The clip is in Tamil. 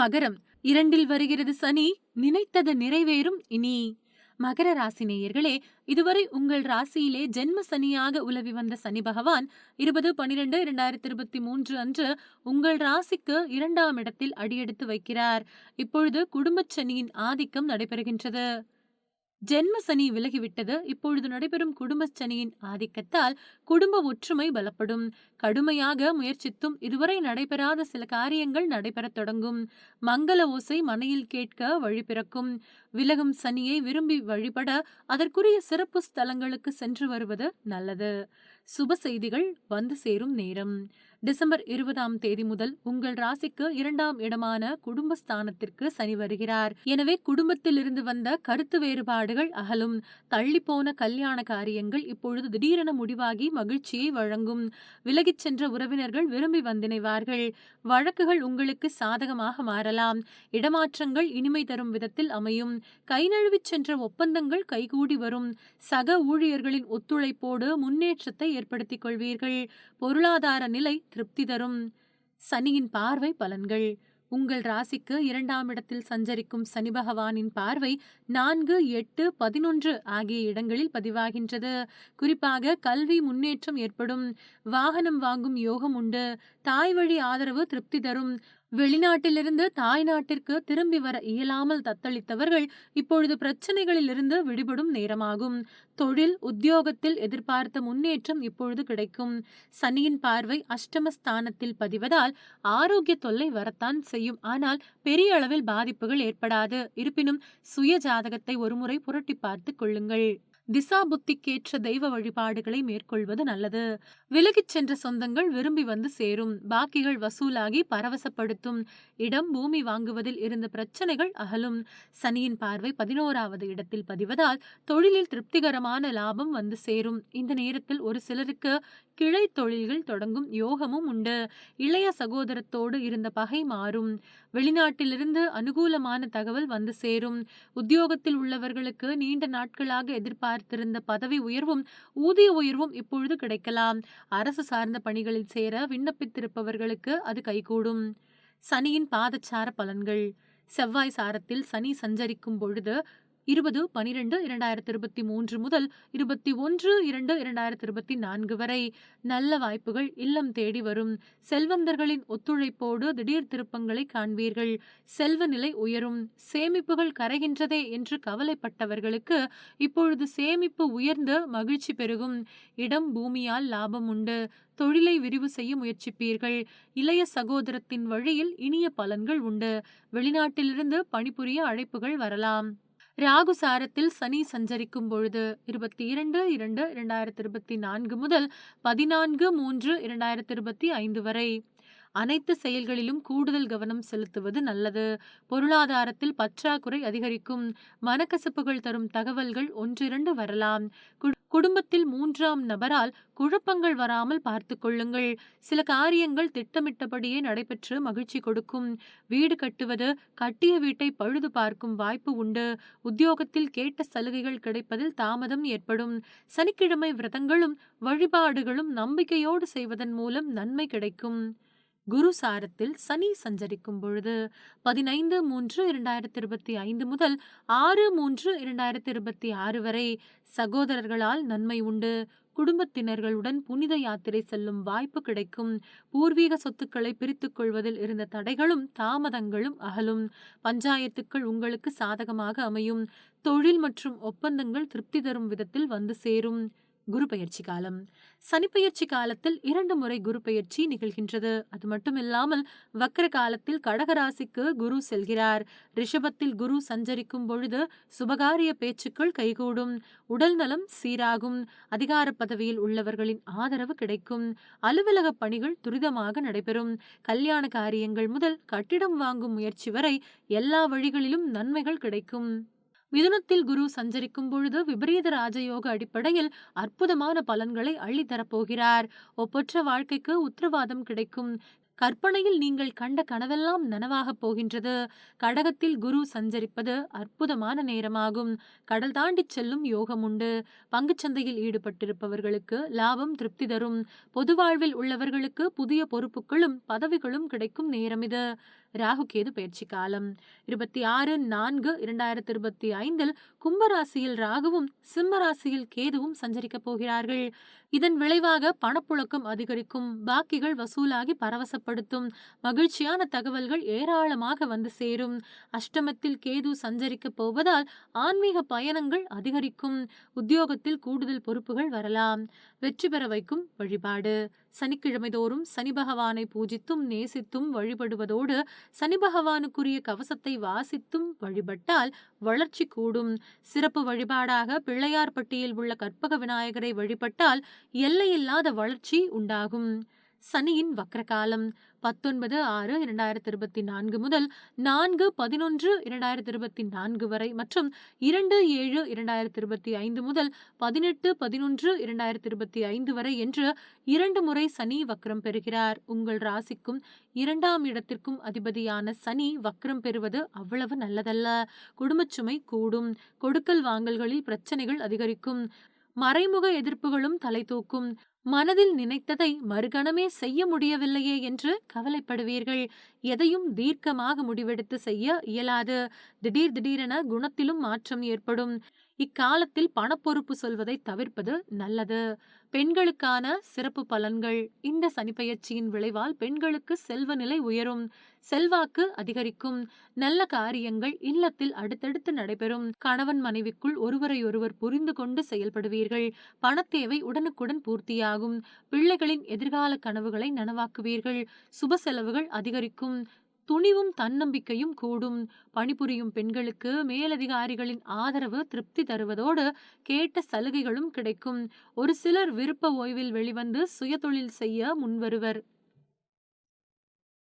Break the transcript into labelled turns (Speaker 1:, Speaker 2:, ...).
Speaker 1: மகரம். இரண்டில் வருகிறது சனி நினைத்தது நிறைவேறும் இனி. மகர ராசி நேயர்களே இதுவரை உங்கள் ராசியிலே ஜென்ம சனியாக உலவி வந்த சனி பகவான் இருபது பனிரெண்டு இரண்டாயிரத்தி இருபத்தி மூன்று அன்று உங்கள் ராசிக்கு இரண்டாம் இடத்தில் அடியெடுத்து வைக்கிறார். இப்பொழுது குடும்பச் சனியின் ஆதிக்கம் நடைபெறுகின்றது. ஜென்ம சனி விலகிவிட்டது. இப்பொழுது நடைபெறும் குடும்ப சனியின் ஆதிக்கத்தால் குடும்ப ஒற்றுமை பலப்படும். கடுமையாக முயற்சித்தும் இதுவரை நடைபெறாத சில காரியங்கள் நடைபெறத் தொடங்கும். மங்கள ஓசை மனையில் கேட்க வழி பிறக்கும். விலகும் சனியை விரும்பி வழிபட அதற்குரிய சிறப்பு ஸ்தலங்களுக்கு சென்று வருவது நல்லது. சுப செய்திகள் வந்து சேரும் நேரம். டிசம்பர் இருபதாம் தேதி முதல் உங்கள் ராசிக்கு இரண்டாம் இடமான குடும்பஸ்தானத்திற்கு சனி வருகிறார். எனவே குடும்பத்தில் இருந்து வந்த கருத்து வேறுபாடுகள் அகலும். தள்ளி போன கல்யாண காரியங்கள் இப்பொழுது திடீரென முடிவாகி மகிழ்ச்சியை வழங்கும். விலகிச் சென்ற உறவினர்கள் விரும்பி வந்தினைவார்கள் வழக்குகள் உங்களுக்கு சாதகமாக மாறலாம். இடமாற்றங்கள் இனிமை தரும் விதத்தில் அமையும். கைநழுவிச் சென்ற ஒப்பந்தங்கள் கைகூடி வரும். சக ஊழியர்களின் ஒத்துழைப்போடு முன்னேற்றத்தை ஏற்படுத்திக் கொள்வீர்கள். பொருளாதார நிலை திருப்தி தரும் சனியின் பார்வை பலன்கள். உங்கள் ராசிக்கு இரண்டாம் இடத்தில் சஞ்சரிக்கும் சனி பகவானின் பார்வை நான்கு எட்டு பதினொன்று ஆகிய இடங்களில் பதிவாகின்றது. குறிப்பாக கல்வி முன்னேற்றம் ஏற்படும். வாகனம் வாங்கும் யோகம் உண்டு. தாய் வழி ஆதரவு திருப்தி தரும். வெளிநாட்டிலிருந்து தாய் நாட்டிற்கு திரும்பி வர இயலாமல் தத்தளித்தவர்கள் இப்பொழுது பிரச்சனைகளில் இருந்து விடுபடும் நேரமாகும். தொழில் உத்தியோகத்தில் எதிர்பார்த்த முன்னேற்றம் இப்பொழுது கிடைக்கும். சனியின் பார்வை அஷ்டமஸ்தானத்தில் பதிவதால் ஆரோக்கிய தொல்லை வரத்தான் செய்யும். ஆனால் பெரிய அளவில் பாதிப்புகள் ஏற்படாது. இருப்பினும் சுய ஜாதகத்தை ஒருமுறை புரட்டி பார்த்து கொள்ளுங்கள். திசா புத்திக்கேற்ற தெய்வ வழிபாடுகளை மேற்கொள்வது நல்லது. விலகிச் சென்ற சொந்தங்கள் விரும்பி வந்து சேரும். பாக்கிகள் வசூலாகி பரவசப்படுத்தும். இடம் பூமி வாங்குவதில் இருந்த பிரச்சனைகள் அகலும். சனியின் பார்வை பதினோராவது இடத்தில் பதிவதால் தொழிலில் திருப்திகரமான லாபம் வந்து சேரும். இந்த நேரத்தில் ஒரு சிலருக்கு கிளை தொழில்கள் தொடங்கும் யோகமும் உண்டு. இளைய சகோதரத்தோடு இருந்த பகை மாறும். வெளிநாட்டிலிருந்து அனுகூலமான தகவல் வந்து சேரும். உத்தியோகத்தில் உள்ளவர்களுக்கு நீண்ட நாட்களாக எதிர்பார்த்திருந்த பதவி உயர்வும் ஊதிய உயர்வும் இப்பொழுது கிடைக்கலாம். அரசு சார்ந்த பணிகளில் சேர விண்ணப்பித்திருப்பவர்களுக்கு அது கைகூடும். சனியின் பாதச்சார பலன்கள். செவ்வாய் சாரத்தில் சனி சஞ்சரிக்கும் பொழுது இருபது பனிரெண்டு இரண்டாயிரத்தி இருபத்தி மூன்று முதல் இருபத்தி ஒன்று இரண்டு இரண்டாயிரத்தி இருபத்தி நான்கு வரை நல்ல வாய்ப்புகள் இல்லம் தேடி வரும். செல்வந்தர்களின் ஒத்துழைப்போடு திடீர் திருப்பங்களை காண்பீர்கள். செல்வ நிலை உயரும். சேமிப்புகள் கரைகின்றதே என்று கவலைப்பட்டவர்களுக்கு இப்பொழுது சேமிப்பு உயர்ந்து மகிழ்ச்சி பெருகும். இடம் பூமியால் லாபம் உண்டு. தொழிலை விரிவு செய்ய முயற்சிப்பீர்கள். இளைய சகோதரத்தின் வழியில் இனிய பலன்கள் உண்டு. வெளிநாட்டிலிருந்து பணிபுரிய அழைப்புகள் வரலாம். ராகு சாரத்தில் சனி சஞ்சரிக்கும் பொழுது இருபத்தி இரண்டு இரண்டு இரண்டாயிரத்தி இருபத்தி நான்கு முதல் பதினான்கு மூன்று இரண்டாயிரத்தி இருபத்தி ஐந்து வரை. அனைத்து செயல்களிலும் கூடுதல் கவனம் செலுத்துவது நல்லது. பொருளாதாரத்தில் பற்றாக்குறை அதிகரிக்கும். மனக்கசப்புகள் தரும் தகவல்கள் ஒன்றிரண்டு வரலாம். குடும்பத்தில் மூன்றாம் நபரால் குழப்பங்கள் வராமல் பார்த்து கொள்ளுங்கள். சில காரியங்கள் திட்டமிட்டபடியே நடைபெற்று மகிழ்ச்சி கொடுக்கும். வீடு கட்டுவது கட்டிய வீட்டை பழுது பார்க்கும் வாய்ப்பு உண்டு. உத்தியோகத்தில் கேட்ட சலுகைகள் கிடைப்பதில் தாமதம் ஏற்படும். சனிக்கிழமை விரதங்களும் வழிபாடுகளும் நம்பிக்கையோடு செய்வதன் மூலம் நன்மை கிடைக்கும். குரு சாரத்தில் சனி சஞ்சரிக்கும் பொழுது பதினைந்து மூன்று இரண்டாயிரத்தி இருபத்தி ஐந்து முதல் ஆறு மூன்று இரண்டாயிரத்தி இருபத்தி ஆறு வரை சகோதரர்களால் நன்மை உண்டு. குடும்பத்தினர்களுடன் புனித யாத்திரை செல்லும் வாய்ப்பு கிடைக்கும். பூர்வீக சொத்துக்களை பிரித்துக் கொள்வதில் இருந்த தடைகளும் தாமதங்களும் அகலும். பஞ்சாயத்துக்கள் உங்களுக்கு சாதகமாக அமையும். தொழில் மற்றும் ஒப்பந்தங்கள் திருப்தி தரும் விதத்தில் வந்து சேரும். குரு பயிற்சி காலம். சனிப்பயிற்சி காலத்தில் இரண்டு முறை குரு பயிற்சி நிகழ்கின்றது. அது மட்டுமில்லாமல் வக்கர காலத்தில் கடகராசிக்கு குரு செல்கிறார். ரிஷபத்தில் குரு சஞ்சரிக்கும் பொழுது சுபகாரிய பேச்சுக்கள் கைகூடும். உடல் நலம் சீராகும். அதிகார பதவியில் உள்ளவர்களின் ஆதரவு கிடைக்கும். அலுவலக பணிகள் துரிதமாக நடைபெறும். கல்யாண காரியங்கள் முதல் கட்டிடம் வாங்கும் முயற்சி வரை எல்லா வழிகளிலும் நன்மைகள் கிடைக்கும். மிதுனத்தில் குரு சஞ்சரிக்கும் பொழுது விபரீத ராஜயோக அடிப்படையில் அற்புதமான பலன்களை அள்ளித்தரப்போகிறார். ஒப்பற்ற வாழ்க்கைக்கு உத்தரவாதம் கிடைக்கும். கற்பனையில் நீங்கள் கண்ட கனவெல்லாம் நனவாகப் போகின்றது. கடகத்தில் குரு சஞ்சரிப்பது அற்புதமான நேரமாகும். கடல் தாண்டி செல்லும் யோகம் உண்டு. பங்குச்சந்தையில் ஈடுபட்டிருப்பவர்களுக்கு லாபம் திருப்தி தரும். பொது வாழ்வில் உள்ளவர்களுக்கு புதிய பொறுப்புகளும் பதவிகளும் கிடைக்கும் நேரம் இது. ராகு கேது பயிற்சி காலம். இருபத்தி ஆறு நான்கு இரண்டாயிரத்தி இருபத்தி ஐந்தில் கும்பராசியில் ராகுவும் சிம்ம ராசியில் கேதுவும் சஞ்சரிக்கப் போகிறார்கள். இதன் விளைவாக பணப்புழக்கம் அதிகரிக்கும் பாக்கிகள் வசூலாகி பரவசப்படுத்தும் மகிழ்ச்சியான தகவல்கள் ஏராளமாக வந்து சேரும். அஷ்டமத்தில் கேது சஞ்சரிக்கப் போவதால் ஆன்மீக பயணங்கள் அதிகரிக்கும் உத்தியோகத்தில் கூடுதல் பொறுப்புகள் வரலாம். வெற்றி பெற வைக்கும் வழிபாடு. சனிக்கிழமை தோறும் சனி பகவானை பூஜித்தும் நேசித்தும் வழிபடுவதோடு சனி பகவானுக்குரிய கவசத்தை வாசித்தும் வழிபட்டால் வளர்ச்சி கூடும். சிறப்பு வழிபாடாக பிள்ளையார்பட்டியில் உள்ள கற்பக விநாயகரை வழிபட்டால் எல்லையில்லாத வளர்ச்சி உண்டாகும். சனியின் வக்ரகாலம் பத்தொன்பது ஆறு இரண்டாயிரத்தி இருபத்தி நான்கு முதல் நான்கு பதினொன்று இரண்டாயிரத்தி இருபத்தி நான்கு வரை மற்றும் இரண்டு ஏழு இரண்டாயிரத்தி இருபத்தி ஐந்து முதல் பதினெட்டு பதினொன்று இரண்டாயிரத்தி இருபத்தி ஐந்து வரை என்று இரண்டு முறை சனி வக்ரம் பெறுகிறார். உங்கள் ராசிக்கும் இரண்டாம் இடத்திற்கும் அதிபதியான சனி வக்ரம் பெறுவது அவ்வளவு நல்லதல்ல. குடும்பச்சுமை கூடும். கொடுக்கல் வாங்கல்களில் பிரச்சனைகள் அதிகரிக்கும். மறைமுக எதிர்ப்புகளும் தலை தூக்கும். மனதில் நினைத்ததை மறுகணமே செய்ய முடியவில்லையே என்று கவலைப்படுவீர்கள். எதையும் தீர்க்கமாக முடிவெடுத்து செய்ய இயலாது. திடீர் திடீரென குணத்திலும் மாற்றம் ஏற்படும். இக்காலத்தில் பணப்பொறுப்பு சொல்வதை தவிர்ப்பது நல்லது. பெண்களுக்கான சிறப்பு பலன்கள். இந்த சனிப்பெயர்ச்சியின் விளைவால் பெண்களுக்கு செல்வ நிலை உயரும். செல்வாக்கு அதிகரிக்கும். நல்ல காரியங்கள் இல்லத்தில் அடுத்தடுத்து நடைபெறும். கணவன் மனைவிக்குள் ஒருவரையொருவர் புரிந்து கொண்டு செயல்படுவீர்கள். பணத்தேவை உடனுக்குடன் பூர்த்தியாகும். பிள்ளைகளின் எதிர்கால கனவுகளை நனவாக்குவீர்கள். சுப செலவுகள் அதிகரிக்கும். துணிவும் தன்னம்பிக்கையும் கூடும். பணிபுரியும் பெண்களுக்கு மேலதிகாரிகளின் ஆதரவு திருப்தி தருவதோடு கேட்ட சலுகைகளும் கிடைக்கும். ஒரு சிலர் விருப்ப ஓய்வில் வெளிவந்து சுயதொழில் செய்ய முன்வருவர்.